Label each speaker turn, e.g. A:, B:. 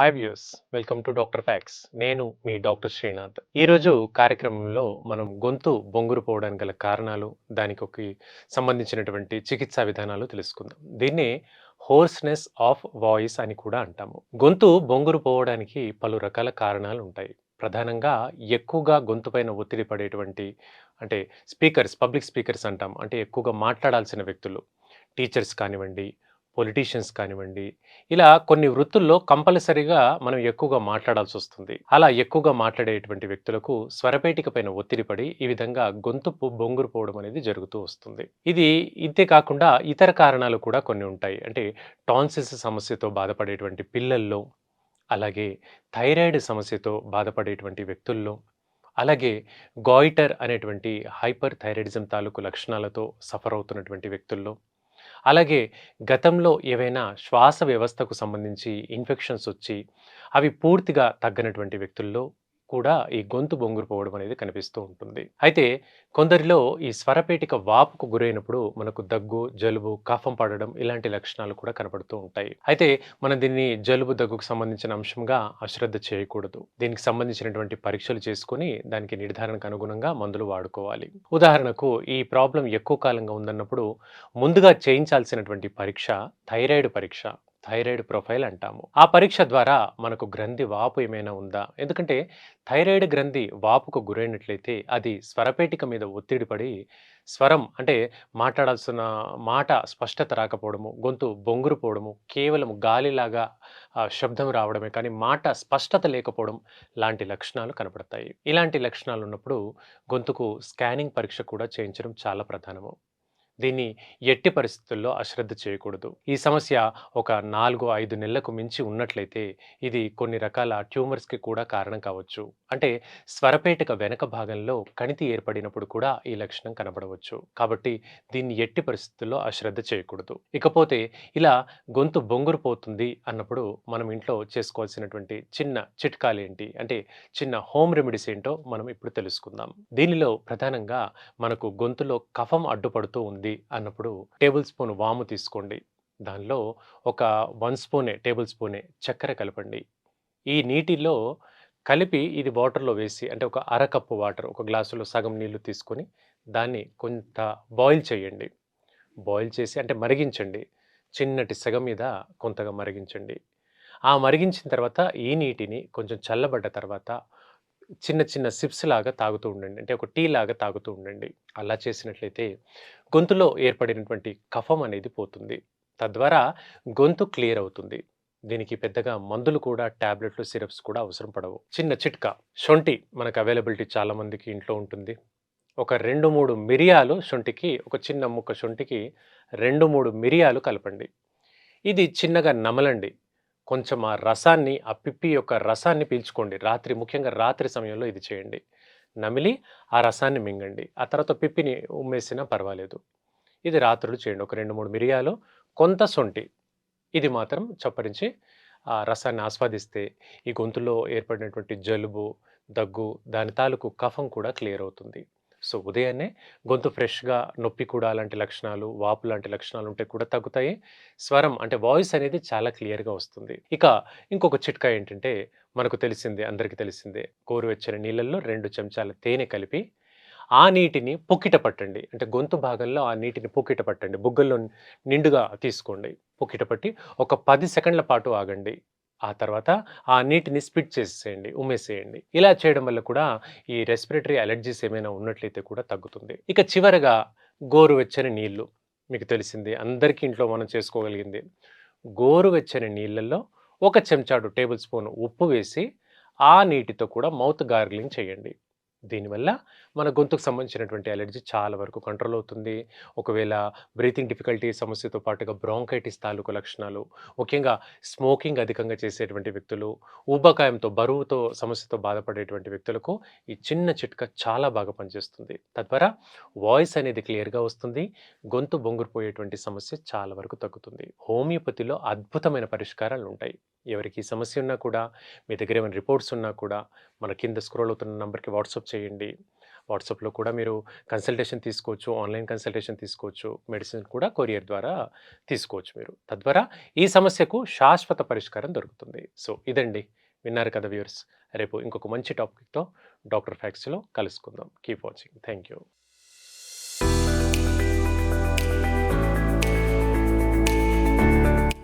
A: Hi views welcome to doctor facts నేను మీ doctor Srinath ఈరోజు కార్యక్రమంలో మనం గొంతు బొంగురు పోవడానికి గల కారణాలు దానికి ఒక సంబంధించినటువంటి చికిత్సా విధానాలు తెలుసుకుందాం. దీన్నే హోర్స్నెస్ ఆఫ్ వాయిస్ అని కూడా అంటాము. గొంతు బొంగురు పోవడానికి పలు రకాల కారణాలు ఉంటాయి. ప్రధానంగా ఎక్కువగా గొంతు పైన ఒత్తిడి పడేటువంటి అంటే స్పీకర్స్ పబ్లిక్ స్పీకర్స్ అంటాం. అంటే ఎక్కువగా మాట్లాడాల్సిన వ్యక్తులు టీచర్స్ కానివ్వండి పొలిటీషియన్స్ కానివ్వండి ఇలా కొన్ని వృత్తుల్లో కంపల్సరీగా మనం ఎక్కువగా మాట్లాడాల్సి వస్తుంది. అలా ఎక్కువగా మాట్లాడేటువంటి వ్యక్తులకు స్వరపేటిక పైన ఒత్తిడి పడి ఈ విధంగా గొంతుపు బొంగురు పోవడం అనేది జరుగుతూ వస్తుంది. ఇది ఇంతే కాకుండా ఇతర కారణాలు కూడా కొన్ని ఉంటాయి. అంటే టాన్సిల్స్ సమస్యతో బాధపడేటువంటి పిల్లల్లో అలాగే థైరాయిడ్ సమస్యతో బాధపడేటువంటి వ్యక్తుల్లో అలాగే గాయిటర్ అనేటువంటి హైపర్ థైరాయిడిజం తాలూకు లక్షణాలతో సఫర్ అవుతున్నటువంటి వ్యక్తుల్లో అలాగే గతంలో ఏవైనా శ్వాస వ్యవస్థకు సంబంధించి ఇన్ఫెక్షన్స్ వచ్చి అవి పూర్తిగా తగ్గనటువంటి వ్యక్తుల్లో కూడా ఈ గొంతు బొంగురు పోవడం అనేది కనిపిస్తూ ఉంటుంది. అయితే కొందరిలో ఈ స్వరపేటిక వాపుకు గురైనప్పుడు మనకు దగ్గు జలుబు కఫం పడడం ఇలాంటి లక్షణాలు కూడా కనపడుతూ ఉంటాయి. అయితే మనం దీన్ని జలుబు దగ్గుకు సంబంధించిన అంశంగా అశ్రద్ధ చేయకూడదు. దీనికి సంబంధించినటువంటి పరీక్షలు చేసుకుని దానికి నిర్ధారణకు అనుగుణంగా మందులు వాడుకోవాలి. ఉదాహరణకు ఈ ప్రాబ్లం ఎక్కువ కాలంగా ఉందన్నప్పుడు ముందుగా చేయించాల్సినటువంటి పరీక్ష థైరాయిడ్ పరీక్ష. థైరాయిడ్ ప్రొఫైల్ అంటాము. ఆ పరీక్ష ద్వారా మనకు గ్రంథి వాపు ఏమైనా ఉందా? ఎందుకంటే థైరాయిడ్ గ్రంథి వాపుకు గురైనట్లయితే అది స్వరపేటిక మీద ఒత్తిడి పడి స్వరం అంటే మాట్లాడాల్సిన మాట స్పష్టత రాకపోవడము గొంతు బొంగురు పోవడము కేవలం గాలిలాగా శబ్దం రావడమే కానీ మాట స్పష్టత లేకపోవడం లాంటి లక్షణాలు కనపడతాయి. ఇలాంటి లక్షణాలు ఉన్నప్పుడు గొంతుకు స్కానింగ్ పరీక్ష కూడా చేయించడం చాలా ప్రధానము. దీన్ని ఎట్టి పరిస్థితుల్లో అశ్రద్ధ చేయకూడదు. ఈ సమస్య ఒక నాలుగు ఐదు నెలలకు మించి ఉన్నట్లయితే ఇది కొన్ని రకాల ట్యూమర్స్కి కూడా కారణం కావచ్చు. అంటే స్వరపేటక వెనక భాగంలో కణితి ఏర్పడినప్పుడు కూడా ఈ లక్షణం కనబడవచ్చు. కాబట్టి దీన్ని ఎట్టి పరిస్థితుల్లో అశ్రద్ధ చేయకూడదు. ఇకపోతే ఇలా గొంతు బొంగురు పోతుంది అన్నప్పుడు మనం ఇంట్లో చేసుకోవాల్సినటువంటి చిన్న చిట్కాలు ఏంటి? అంటే చిన్న హోమ్ రెమెడీస్ ఏంటో మనం ఇప్పుడు తెలుసుకుందాం. దీనిలో ప్రధానంగా మనకు గొంతులో కఫం అడ్డుపడుతూ ఉంది. అన్నప్పుడు టేబుల్ స్పూన్ వాము తీసుకోండి. దానిలో ఒక వన్ స్పూనే టేబుల్ స్పూనే చక్కెర కలపండి. ఈ నీటిలో కలిపి ఇది వాటర్లో వేసి అంటే ఒక అరకప్పు వాటర్ ఒక గ్లాసులో సగం నీళ్ళు తీసుకొని దాన్ని కొంత బాయిల్ చేయండి. బాయిల్ చేసి అంటే మరిగించండి. చిన్నటి సగం మీద కొంతగా మరిగించండి. ఆ మరిగించిన తర్వాత ఈ నీటిని కొంచెం చల్లబడ్డ తర్వాత చిన్న చిన్న సిప్స్ లాగా తాగుతూ ఉండండి. అంటే ఒక టీ లాగా తాగుతూ ఉండండి. అలా చేసినట్లయితే గొంతులో ఏర్పడినటువంటి కఫం అనేది పోతుంది. తద్వారా గొంతు క్లియర్ అవుతుంది. దీనికి పెద్దగా మందులు కూడా టాబ్లెట్లు సిరప్స్ కూడా అవసరం పడవు. చిన్న చిట్కా. శొంఠి మనకు అవైలబిలిటీ చాలా మందికి ఇంట్లో ఉంటుంది. ఒక రెండు మూడు మిరియాలు శొంఠికి ఒక చిన్న ముక్క శొంఠికి రెండు మూడు మిరియాలు కలపండి. ఇది చిన్నగా నమలండి. కొంచెం ఆ రసాన్ని ఆ పిప్పి యొక్క రసాన్ని పీల్చుకోండి. రాత్రి ముఖ్యంగా రాత్రి సమయంలో ఇది చేయండి. నమిలి ఆ రసాన్ని మింగండి. ఆ తర్వాత పిప్పిని ఉమ్మేసినా పర్వాలేదు. ఇది రాత్రులు చేయండి. ఒక రెండు మూడు మిరియాలు కొంత సొంటి. ఇది మాత్రం చప్పరించి ఆ రసాన్ని ఆస్వాదిస్తే ఈ గొంతులో ఏర్పడినటువంటి జలుబు దగ్గు దాని తాలూకు కఫం కూడా క్లియర్ అవుతుంది. సో ఉదయాన్నే గొంతు ఫ్రెష్గా నొప్పి కూడా లాంటి లక్షణాలు వాపు లాంటి లక్షణాలు ఉంటే కూడా తగ్గుతాయి. స్వరం అంటే వాయిస్ అనేది చాలా క్లియర్గా వస్తుంది. ఇక ఇంకొక చిట్కా ఏంటంటే మనకు తెలిసిందే అందరికీ తెలిసిందే గోరువెచ్చని నీళ్ళల్లో రెండు చెంచాల తేనె కలిపి ఆ నీటిని పొక్కిట పట్టండి. అంటే గొంతు భాగంలో ఆ నీటిని పొక్కిట పట్టండి. బుగ్గల్లో నిండుగా తీసుకోండి. పొక్కిట పట్టి ఒక పది సెకండ్ల పాటు ఆగండి. ఆ తర్వాత ఆ నీటిని స్పిట్ చేసేయండి ఉమ్మేసేయండి. ఇలా చేయడం వల్ల కూడా ఈ రెస్పిరేటరీ అలర్జీస్ ఏమైనా ఉన్నట్లయితే కూడా తగ్గుతుంది. ఇక చివరగా గోరువెచ్చని నీళ్ళు మీకు తెలిసింది అందరికీ ఇంట్లో మనం చేసుకోగలిగింది. గోరువెచ్చని నీళ్ళల్లో ఒక చెంచాడు టేబుల్ స్పూన్ ఉప్పు వేసి ఆ నీటితో కూడా మౌత్ గార్గిలింగ్ చేయండి. దీనివల్ల మన గొంతుకు సంబంధించినటువంటి అలర్జీ చాలా వరకు కంట్రోల్ అవుతుంది. ఒకవేళ బ్రీతింగ్ డిఫికల్టీ సమస్యతో పాటుగా బ్రాంకైటిస్ తాలూకు లక్షణాలు ముఖ్యంగా స్మోకింగ్ అధికంగా చేసేటువంటి వ్యక్తులు ఊబకాయంతో బరువుతో సమస్యతో బాధపడేటువంటి వ్యక్తులకు ఈ చిన్న చిట్కా చాలా బాగా పనిచేస్తుంది. తద్వారా వాయిస్ అనేది క్లియర్గా వస్తుంది గొంతు బొంగురుపోయేటువంటి సమస్య చాలా వరకు తగ్గుతుంది. హోమియోపతిలో అద్భుతమైన పరిష్కారాలు ఉంటాయి ఎవరికి సమస్య ఉన్నా కూడా మీ దగ్గర ఏమైనా రిపోర్ట్స్ ఉన్నా కూడా మన కింద స్క్రోల్ అవుతున్న నెంబర్కి వాట్సాప్ చేయండి వాట్సాప్‌లో కూడా మీరు కన్సల్టేషన్ తీసుకోవచ్చు. ఆన్‌లైన్ కన్సల్టేషన్ తీసుకోవచ్చు. మెడిసిన్ కూడా కొరియర్ ద్వారా తీసుకోవచ్చు మీరు. తద్వారా ఈ సమస్యకు శాశ్వత పరిష్కారం దొరుకుతుంది. సో, ఇదండి. విన్నారు కదా వ్యూర్స్ రేపు ఇంకొక మంచి టాపిక్‌తో డాక్టర్ ఫ్యాక్స్‌లో కలుసుకుందాం. Keep watching. Thank you.